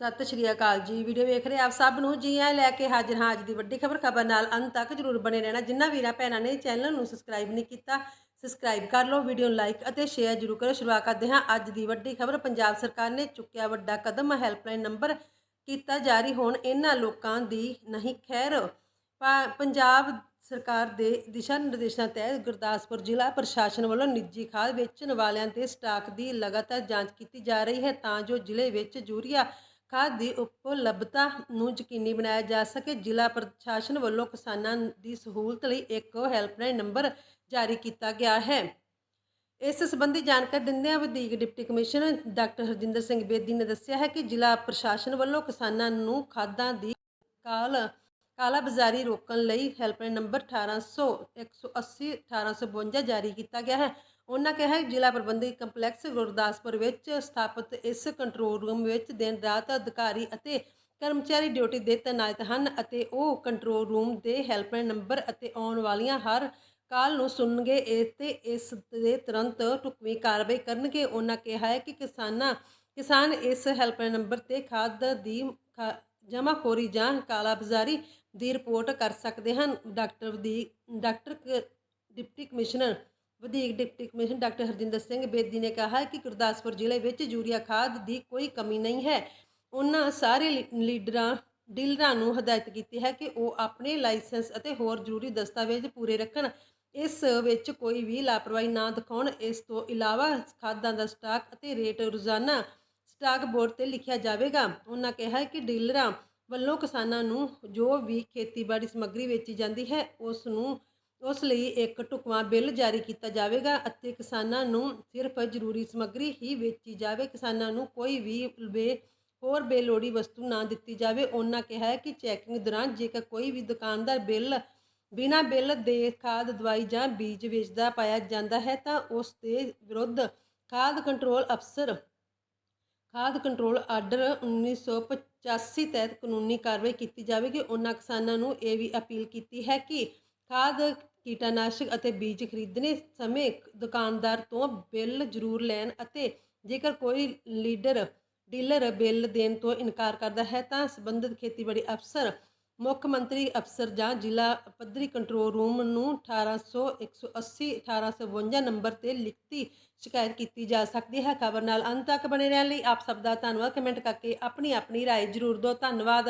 ਸਤਿ ਸ਼੍ਰੀ ਅਕਾਲ ਜੀ। ਵੀਡੀਓ ਵੇਖ ਰਹੇ ਆਪ ਸਭ ਨੂੰ? ਜੀ ਆਇਆਂ ਲੈ ਕੇ ਹਾਜ਼ਰ ਹਾਂ ਅੱਜ ਦੀ ਵੱਡੀ ਖਬਰ। ਖਬਰ ਨਾਲ ਅੰਤ ਤੱਕ ਜਰੂਰ ਬਣੇ ਰਹਿਣਾ। ਜਿਨ੍ਹਾਂ ਵੀਰਾਂ ਭੈਣਾਂ ਨੇ ਚੈਨਲ ਨੂੰ ਸਬਸਕ੍ਰਾਈਬ ਨਹੀਂ ਕੀਤਾ, ਸਬਸਕ੍ਰਾਈਬ ਕਰ ਲਓ, ਵੀਡੀਓ ਨੂੰ ਲਾਈਕ ਅਤੇ ਸ਼ੇਅਰ ਜਰੂਰ ਕਰੋ। ਸ਼ੁਰੂਆਤ ਕਰਦੇ ਹਾਂ ਅੱਜ ਦੀ ਵੱਡੀ ਖਬਰ। ਪੰਜਾਬ ਸਰਕਾਰ ਨੇ ਚੁੱਕਿਆ ਵੱਡਾ ਕਦਮ। ਹੈਲਪਲਾਈਨ ਨੰਬਰ ਕੀਤਾ ਜਾਰੀ ਹੋਣ। ਇਹਨਾਂ ਲੋਕਾਂ ਦੀ ਨਹੀਂ ਖੈਰ। ਪਾ- ਪੰਜਾਬ ਸਰਕਾਰ ਦੇ ਦਿਸ਼ਾ ਨਿਰਦੇਸ਼ਾਂ ਤਹਿਤ ਗੁਰਦਾਸਪੁਰ ਜ਼ਿਲ੍ਹਾ ਪ੍ਰਸ਼ਾਸਨ ਵੱਲੋਂ ਨਿੱਜੀ ਖਾਦ ਵੇਚਣ ਵਾਲਿਆਂ ਦੇ ਸਟਾਕ ਦੀ ਲਗਾਤਾਰ ਜਾਂਚ ਕੀਤੀ ਜਾ ਰਹੀ ਹੈ ਤਾਂ ਜੋ ਜ਼ਿਲ੍ਹੇ ਵਿੱਚ ਯੂਰੀਆ ਖਾਦ ਦੀ ਉਪਲਬਧਤਾ ਨੂੰ ਯਕੀਨੀ ਬਣਾਇਆ ਜਾ ਸਕੇ। ਜ਼ਿਲ੍ਹਾ ਪ੍ਰਸ਼ਾਸਨ ਵੱਲੋਂ ਕਿਸਾਨਾਂ ਦੀ ਸਹੂਲਤ ਲਈ ਇੱਕ ਹੈਲਪਲਾਈਨ ਨੰਬਰ ਜਾਰੀ ਕੀਤਾ ਗਿਆ ਹੈ। ਇਸ ਸੰਬੰਧੀ ਜਾਣਕਾਰੀ ਦਿੰਦਿਆਂ ਵਧੀਕ deputy commissioner doctor Harjinder Singh Bedi ਨੇ ਦੱਸਿਆ ਹੈ ਕਿ ਜ਼ਿਲ੍ਹਾ ਪ੍ਰਸ਼ਾਸਨ ਵੱਲੋਂ ਕਿਸਾਨਾਂ ਨੂੰ ਖਾਦਾਂ ਦੀ ਕਾਲ ਕਾਲਾ ਬਾਜ਼ਾਰੀ ਰੋਕਣ ਲਈ ਹੈਲਪਲਾਈਨ ਨੰਬਰ 1800 180 1852 ਜਾਰੀ ਕੀਤਾ ਗਿਆ ਹੈ। ਉਹਨਾਂ ਕਿਹਾ ਜ਼ਿਲ੍ਹਾ ਪ੍ਰਬੰਧਕ ਕੰਪਲੈਕਸ ਗੁਰਦਾਸਪੁਰ ਵਿੱਚ ਸਥਾਪਿਤ ਇਸ ਕੰਟਰੋਲ ਰੂਮ ਵਿੱਚ ਦਿਨ ਰਾਤ ਅਧਿਕਾਰੀ ਅਤੇ ਕਰਮਚਾਰੀ ਡਿਊਟੀ ਦੇ ਤੈਨਾਤ ਹਨ ਅਤੇ ਉਹ ਕੰਟਰੋਲ ਰੂਮ ਦੇ ਹੈਲਪਲਾਈਨ ਨੰਬਰ ਅਤੇ ਆਉਣ ਵਾਲੀਆਂ ਹਰ ਕਾਲ ਨੂੰ ਸੁਣਨਗੇ ਇਸ ਤੇ ਇਸ ਦੇ ਤੁਰੰਤ ਢੁਕਵੀਂ ਕਾਰਵਾਈ ਕਰਨਗੇ। ਉਹਨਾਂ ਕਿਹਾ ਹੈ ਕਿ ਕਿਸਾਨਾਂ, ਕਿਸਾਨ ਇਸ ਹੈਲਪਲਾਈਨ ਨੰਬਰ ਤੇ ਖਾਦ ਦੀ ਖਾ- ਜਮ੍ਹਾਖੋਰੀ ਜਾਂ ਕਾਲਾਬਾਜ਼ਾਰੀ ਦੀ ਰਿਪੋਰਟ ਕਰ ਸਕਦੇ ਹਨ। ਡਾਕਟਰ ਦੀ, ਡਾਕਟਰ ਕ- ਡਿਪਟੀ ਕਮਿਸ਼ਨਰ ਵਧੀਕ deputy commissioner doctor Harjinder Singh Bedi ਨੇ ਕਿਹਾ ਕਿ ਗੁਰਦਾਸਪੁਰ ਜ਼ਿਲ੍ਹੇ ਵਿੱਚ ਯੂਰੀਆ ਖਾਦ ਦੀ ਕੋਈ ਕਮੀ ਨਹੀਂ ਹੈ। ਉਹਨਾਂ ਸਾਰੇ ਲੀ- ਲੀਡਰਾਂ, ਡੀਲਰਾਂ ਨੂੰ ਹਦਾਇਤ ਕੀਤੀ ਹੈ ਕਿ ਉਹ ਆਪਣੇ ਲਾਇਸੈਂਸ ਅਤੇ ਹੋਰ ਜ਼ਰੂਰੀ ਦਸਤਾਵੇਜ਼ ਪੂਰੇ ਰੱਖਣ। ਇਸ ਵਿੱਚ ਕੋਈ ਵੀ ਲਾਪਰਵਾਹੀ ਨਾ ਦਿਖਾਉਣ। ਇਸ ਤੋਂ ਇਲਾਵਾ ਖਾਦਾਂ ਦਾ ਸਟਾਕ ਅਤੇ ਰੇਟ ਰੋਜ਼ਾਨਾ ਸਟਾਕ ਬੋਰਡ ਤੇ ਲਿਖਿਆ ਜਾਵੇਗਾ। ਉਹਨਾਂ ਕਿਹਾ ਕਿ ਡੀਲਰਾਂ ਵੱਲੋਂ ਕਿਸਾਨਾਂ ਨੂੰ ਜੋ ਵੀ ਖੇਤੀਬਾੜੀ ਸਮੱਗਰੀ ਵੇਚੀ ਜਾਂਦੀ ਹੈ, ਉਸ ਨੂੰ ਉਸ ਲਈ ਇੱਕ ਢੁਕਵਾਂ ਬਿੱਲ ਜਾਰੀ ਕੀਤਾ ਜਾਵੇਗਾ ਅਤੇ ਕਿਸਾਨਾਂ ਨੂੰ ਸਿਰਫ ਜ਼ਰੂਰੀ ਸਮੱਗਰੀ ਹੀ ਵੇਚੀ ਜਾਵੇ। ਕਿਸਾਨਾਂ ਨੂੰ ਕੋਈ ਵੀ ਬੇ ਹੋਰ ਬੇਲੋੜੀ ਵਸਤੂ ਨਾ ਦਿੱਤੀ ਜਾਵੇ। ਉਹਨਾਂ ਕਿਹਾ ਹੈ ਕਿ ਚੈਕਿੰਗ ਦੌਰਾਨ ਜੇਕਰ ਕੋਈ ਵੀ ਦੁਕਾਨਦਾਰ ਬਿੱਲ, ਬਿਨਾਂ ਬਿੱਲ ਦੇ ਖਾਦ, ਦਵਾਈ ਜਾਂ ਬੀਜ ਵੇਚਦਾ ਪਾਇਆ ਜਾਂਦਾ ਹੈ ਤਾਂ ਉਸ ਦੇ ਵਿਰੁੱਧ ਖਾਦ ਕੰਟਰੋਲ ਅਫਸਰ, ਖਾਦ ਕੰਟਰੋਲ ਆਰਡਰ 1985 ਤਹਿਤ ਕਾਨੂੰਨੀ ਕਾਰਵਾਈ ਕੀਤੀ ਜਾਵੇਗੀ। ਉਹਨਾਂ ਕਿਸਾਨਾਂ ਨੂੰ ਇਹ ਵੀ ਅਪੀਲ ਕੀਤੀ ਹੈ ਕਿ ਖਾਦ ਕੀਟਨਾਸ਼ਕ ਅਤੇ ਬੀਜ ਖਰੀਦਣੇ ਸਮੇਂ ਦੁਕਾਨਦਾਰ ਤੋਂ ਬਿੱਲ ਜ਼ਰੂਰ ਲੈਣ ਅਤੇ ਜੇਕਰ ਕੋਈ ਲੀਡਰ ਡੀਲਰ ਬਿੱਲ ਦੇਣ ਤੋਂ ਇਨਕਾਰ ਕਰਦਾ ਹੈ ਤਾਂ ਸੰਬੰਧਿਤ ਖੇਤੀਬਾੜੀ ਅਫਸਰ ਮੁੱਖ ਮੰਤਰੀ ਅਫਸਰ ਜਾਂ ਜ਼ਿਲ੍ਹਾ ਪੱਧਰੀ ਕੰਟਰੋਲ ਰੂਮ ਨੂੰ 1800 180 1852 ਨੰਬਰ ਤੇ ਲਿਖਤੀ ਸ਼ਿਕਾਇਤ ਕੀਤੀ ਜਾ ਸਕਦੀ ਹੈ ਖਬਰ ਨਾਲ ਅੰਤ ਤੱਕ ਬਣੇ ਰਹਿਣ ਲਈ ਆਪ ਸਭ ਦਾ ਧੰਨਵਾਦ ਕਮੈਂਟ ਕਰਕੇ ਆਪਣੀ ਆਪਣੀ رائے ਜ਼ਰੂਰ ਦਿਓ ਧੰਨਵਾਦ